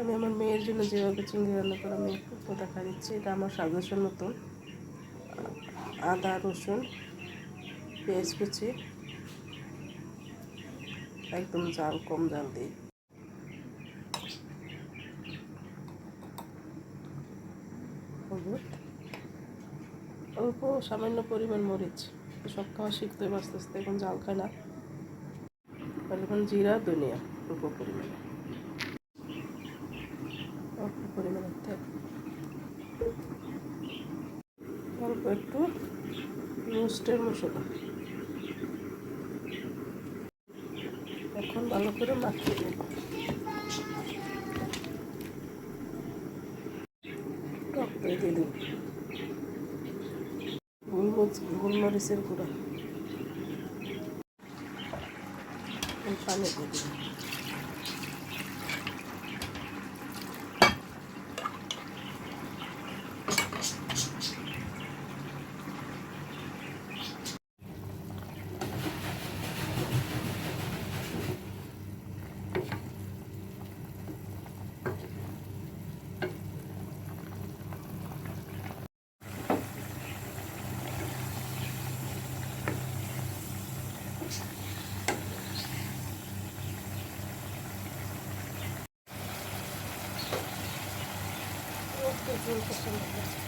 আমি আমার মেয়ের জন্য যেভাবে চিংড়ি রান্না করা আমি একটু দেখা দিচ্ছি, এটা আমার সাজেশন মতন। আদা, রসুন, পেঁয়াজ কুচি, একদম জাল কম জাল দিই অল্প সামান্য পরিমাণ মরিচ সব খাওয়া শিখতে হবে আস্তে আস্তে, এখন জাল খায় না। জিরা, ধনিয়া, অল্প পরিমাণে। অল্প পরিমাণে তেল অল্প একটু রোস্টের মশলা। এখন ভালো করে মাখিয়ে নেব। টক দই দিয়ে দেব গোলমরিচ, গোলমরিচের গুঁড়া। পানি দিয়ে দেব একটু ঝোল পছন্দ করে